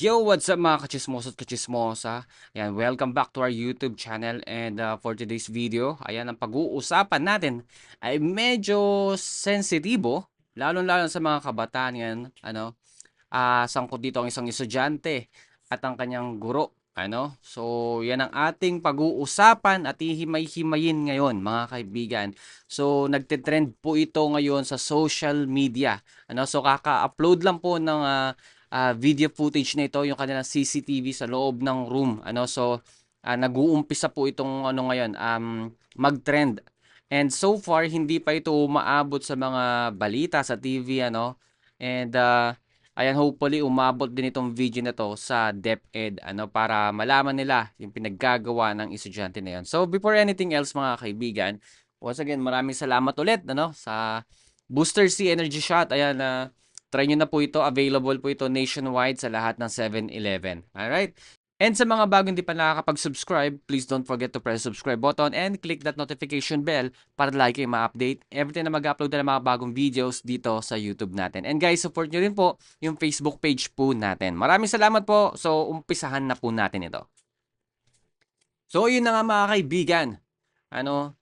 Yo, what's up mga kachismoso at kachismosa? Ayan, welcome back to our YouTube channel and uh, for today's video, ayan ang pag-uusapan natin ay medyo sensitibo, lalo-lalo sa mga kabataan yan, ano, ah sangkot dito ang isang estudyante at ang kanyang guro, ano. So, yan ang ating pag-uusapan at hihimay-himayin ngayon, mga kaibigan. So, nagte-trend po ito ngayon sa social media, ano. So, kaka-upload lang po ng ah, ah, video footage na ito, yung kanilang CCTV sa loob ng room. Ano, so ah, nag-uumpisa po itong ano ngayon, um, mag-trend. And so far hindi pa ito umaabot sa mga balita sa TV ano. And ah, ayan hopefully umabot din itong video na to sa DepEd ano para malaman nila yung pinaggagawa ng estudyante na yan. So before anything else mga kaibigan, once again maraming salamat ulit ano sa Booster C Energy Shot. Ayan na Try nyo na po ito. Available po ito nationwide sa lahat ng 7-Eleven. Alright? And sa mga bagong hindi pa nakakapag-subscribe, please don't forget to press subscribe button and click that notification bell para like kayo ma-update every time na mag-upload na ng mga bagong videos dito sa YouTube natin. And guys, support nyo rin po yung Facebook page po natin. Maraming salamat po. So, umpisahan na po natin ito. So, yun na nga mga kaibigan. Ano,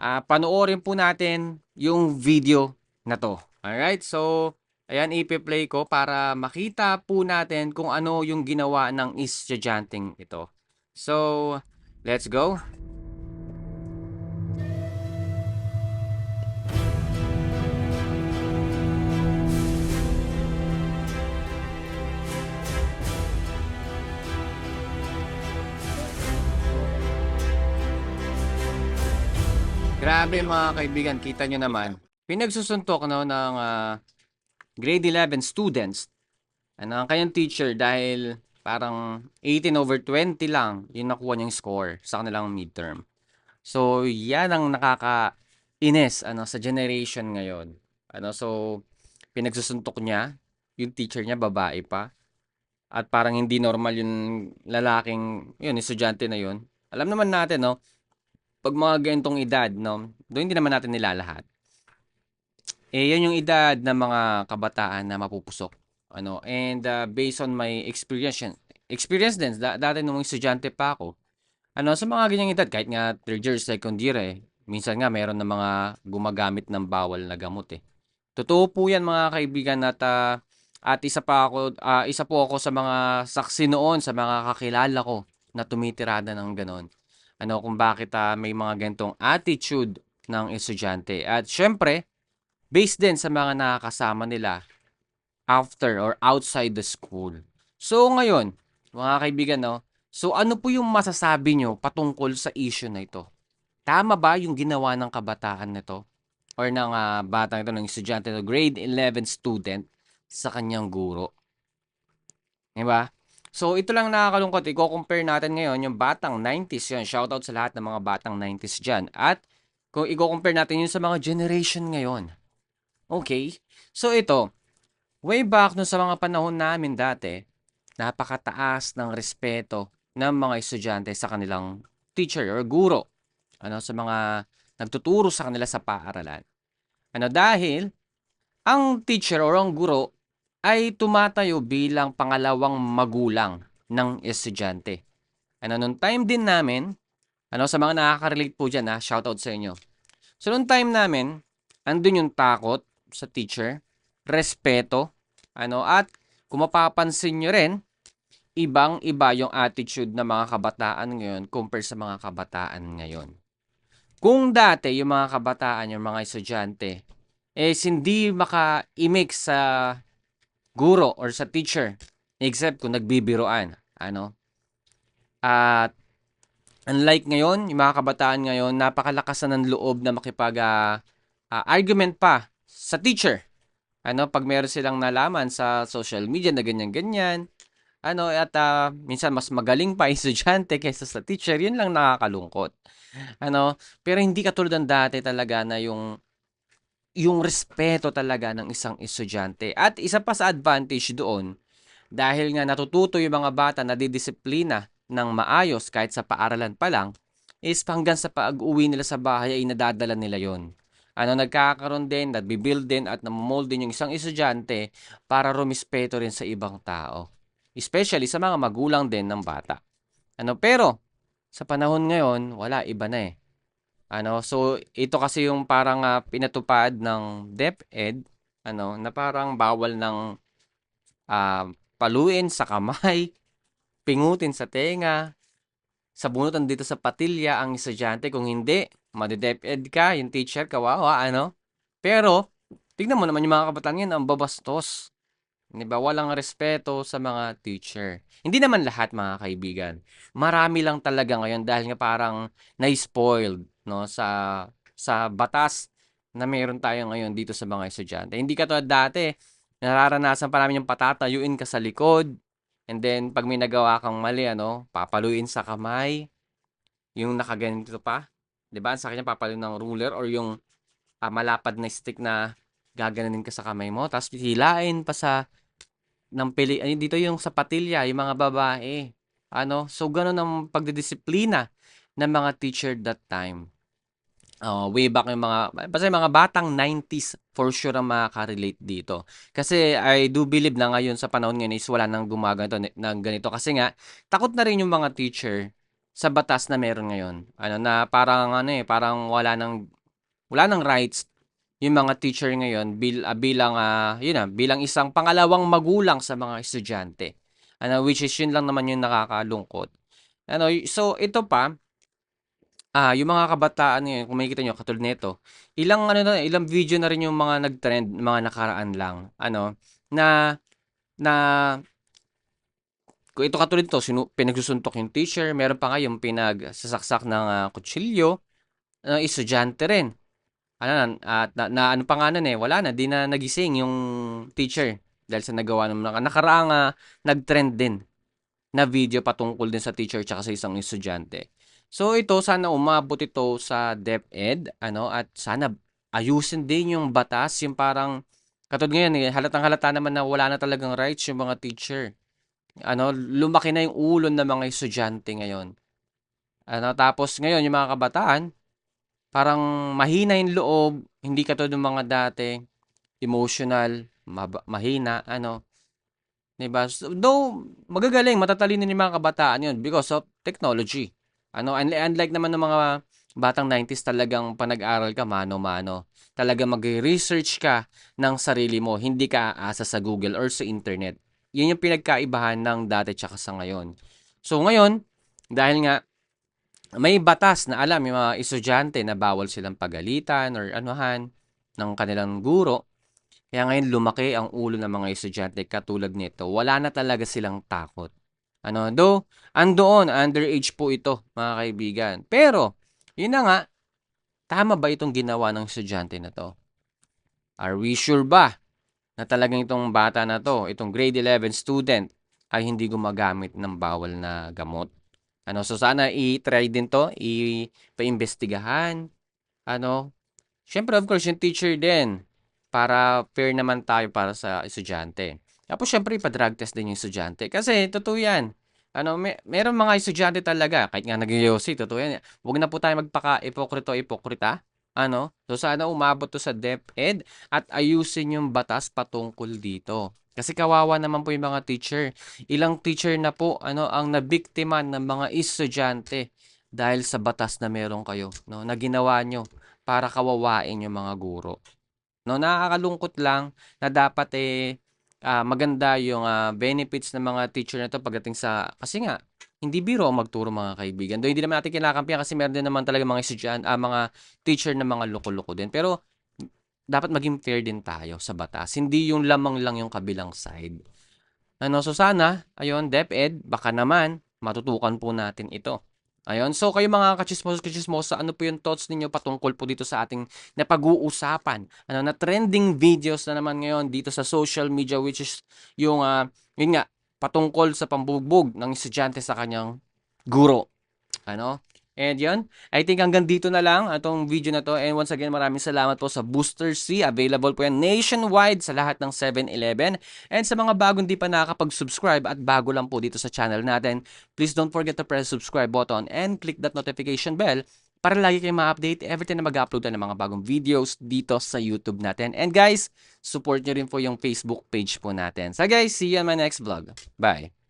ah panoorin po natin yung video na to. Alright? So, Ayan, ipi-play ko para makita po natin kung ano yung ginawa ng estudyanteng ito. So, let's go. Grabe mga kaibigan, kita nyo naman. Pinagsusuntok no, ng ah, grade 11 students. Ano ang kanyang teacher dahil parang 18 over 20 lang yung nakuha niyang score sa kanilang midterm. So, yan ang nakakainis ano, sa generation ngayon. Ano, so, pinagsusuntok niya, yung teacher niya, babae pa. At parang hindi normal yung lalaking, yun, estudyante na yun. Alam naman natin, no, pag mga ganitong edad, no, doon hindi naman natin nilalahat. Eh, yan yung edad ng mga kabataan na mapupusok. Ano, and uh, based on my experience, experience din, da- dati nung estudyante pa ako, ano, sa mga ganyang edad, kahit nga third year, second year eh, minsan nga meron ng mga gumagamit ng bawal na gamot eh. Totoo po yan mga kaibigan at uh, at isa pa ako, uh, isa po ako sa mga saksi noon sa mga kakilala ko na tumitirada ng ganon. Ano, kung bakit uh, may mga ganitong attitude ng estudyante. At syempre, based din sa mga nakakasama nila after or outside the school. So ngayon, mga kaibigan, no? So ano po yung masasabi nyo patungkol sa issue na ito? Tama ba yung ginawa ng kabataan nito? Or ng uh, batang ito, ng estudyante na grade 11 student sa kanyang guro? Diba? So, ito lang nakakalungkot. Iko-compare natin ngayon yung batang 90s yun. Shoutout sa lahat ng mga batang 90s dyan. At kung i-compare natin yun sa mga generation ngayon. Okay? So ito, way back no sa mga panahon namin dati, napakataas ng respeto ng mga estudyante sa kanilang teacher or guro. Ano sa mga nagtuturo sa kanila sa paaralan. Ano dahil ang teacher or ang guro ay tumatayo bilang pangalawang magulang ng estudyante. Ano nung time din namin, ano sa mga nakaka-relate po diyan ha, shoutout sa inyo. So nung time namin, andun yung takot, sa teacher, respeto, ano, at kung mapapansin nyo rin, ibang-iba yung attitude ng mga kabataan ngayon compare sa mga kabataan ngayon. Kung dati yung mga kabataan, yung mga estudyante, eh hindi maka-imix sa guro or sa teacher except kung nagbibiroan, ano? At unlike ngayon, yung mga kabataan ngayon, napakalakas na ng loob na makipag uh, uh, argument pa sa teacher. Ano, pag meron silang nalaman sa social media na ganyan-ganyan, ano, at uh, minsan mas magaling pa estudyante kaysa sa teacher, yun lang nakakalungkot. Ano, pero hindi katulad ng dati talaga na yung yung respeto talaga ng isang estudyante. At isa pa sa advantage doon, dahil nga natututo yung mga bata na didisiplina ng maayos kahit sa paaralan pa lang, is hanggang sa pag-uwi nila sa bahay ay nadadala nila yon ano nagkakaroon din, nagbibuild din at namomold din yung isang estudyante para rumispeto rin sa ibang tao. especially sa mga magulang din ng bata. Ano, pero sa panahon ngayon, wala iba na eh. Ano, so ito kasi yung parang ah, pinatupad ng DepEd, ano, na parang bawal ng ah, paluin sa kamay, pingutin sa tenga, sabunutan dito sa patilya ang estudyante. Kung hindi, madedeped ka, yung teacher, kawawa, ano. Pero, tignan mo naman yung mga kabataan ngayon, ang babastos. Di ba? Walang respeto sa mga teacher. Hindi naman lahat, mga kaibigan. Marami lang talaga ngayon dahil nga parang na-spoiled no, sa, sa batas na meron tayo ngayon dito sa mga estudyante. Hindi katulad dati, nararanasan pa namin yung patatayuin ka sa likod, and then pag may nagawa kang mali, ano, papaluin sa kamay, yung nakaganito pa, 'di ba? Sa kanya papaluin ng ruler or yung ah, malapad na stick na gaganunin ka sa kamay mo, tapos hilain pa sa ng pili ay dito yung sa patilya, yung mga babae. Ano? So ganun ang pagdidisiplina ng mga teacher that time. Oh, way back yung mga basta yung mga batang 90s for sure ang makaka-relate dito. Kasi I do believe na ngayon sa panahon ngayon is wala nang gumaganto ng ganito kasi nga takot na rin yung mga teacher sa batas na meron ngayon. Ano na parang ano eh, parang wala nang wala nang rights yung mga teacher ngayon bil, ah, bilang ah, yun na, bilang isang pangalawang magulang sa mga estudyante. Ano which is yun lang naman yung nakakalungkot. Ano, so ito pa Ah, yung mga kabataan ngayon, kung makikita nyo, katulad nito, ilang ano na, ilang video na rin yung mga nag-trend, mga nakaraan lang, ano, na, na, kung ito katulad nito, sinu, pinagsusuntok yung teacher, meron pa nga yung pinagsasaksak ng ah, kutsilyo, ng estudyante rin. Ano na, at na, na, ano pa nga nun eh, wala na, di na nagising yung teacher dahil sa nagawa ng mga nakaraang ah, nag-trend din na video patungkol din sa teacher tsaka sa isang estudyante. So ito sana umabot ito sa DepEd ano at sana ayusin din yung batas yung parang katulad ngayon eh, halatang halata naman na wala na talagang rights yung mga teacher. Ano, lumaki na yung ulo ng mga estudyante ngayon. Ano, tapos ngayon yung mga kabataan parang mahina yung loob, hindi katulad ng mga dati, emotional, maba- mahina, ano. 'Di ba? So, though magagaling, matatalino yung mga kabataan yun because of technology. Ano, unli- unlike naman ng mga batang 90s talagang panag-aral ka mano-mano. Talaga mag-research ka ng sarili mo, hindi ka aasa sa Google or sa internet. Yun yung pinagkaibahan ng dati tsaka sa ngayon. So ngayon, dahil nga may batas na alam yung mga estudyante na bawal silang pagalitan or anuhan ng kanilang guro, kaya ngayon lumaki ang ulo ng mga estudyante katulad nito. Wala na talaga silang takot. Ano, though, andoon, underage po ito, mga kaibigan. Pero, yun na nga, tama ba itong ginawa ng estudyante na to? Are we sure ba na talagang itong bata na to, itong grade 11 student, ay hindi gumagamit ng bawal na gamot? Ano, so sana i-try din to, i-paimbestigahan. Ano, syempre of course yung teacher din para fair naman tayo para sa estudyante. Tapos syempre ipa-drug test din yung estudyante kasi totoo yan. Ano, may, meron mga estudyante talaga, kahit nga nag-yosi, totoo yan. Huwag na po tayo magpaka-ipokrito-ipokrita. Ano? So sana umabot to sa DepEd at ayusin yung batas patungkol dito. Kasi kawawa naman po yung mga teacher. Ilang teacher na po ano ang nabiktima ng mga estudyante dahil sa batas na meron kayo, no? Na ginawa nyo para kawawain yung mga guro. No, nakakalungkot lang na dapat eh ah, maganda yung ah, benefits ng mga teacher na to pagdating sa kasi nga hindi biro ang magturo mga kaibigan. Do hindi naman natin kinakampihan kasi meron din naman talaga mga estudyante, ah, mga teacher na mga loko-loko din. Pero dapat maging fair din tayo sa batas. Hindi yung lamang lang yung kabilang side. Ano, so sana, ayun, DepEd, baka naman matutukan po natin ito. Ayun, so kayo mga kachismos, kachismosa, ano po yung thoughts ninyo patungkol po dito sa ating napag-uusapan? Ano na trending videos na naman ngayon dito sa social media which is yung, ah, yun nga, patungkol sa pambugbog ng estudyante sa kanyang guro. Ano? And yun, I think hanggang dito na lang atong video na to. And once again, maraming salamat po sa Booster C. Available po yan nationwide sa lahat ng 7-Eleven. And sa mga bagong di pa nakakapag-subscribe at bago lang po dito sa channel natin, please don't forget to press subscribe button and click that notification bell para lagi kayong ma-update every time na mag-upload ng mga bagong videos dito sa YouTube natin. And guys, support nyo rin po yung Facebook page po natin. So guys, see you on my next vlog. Bye!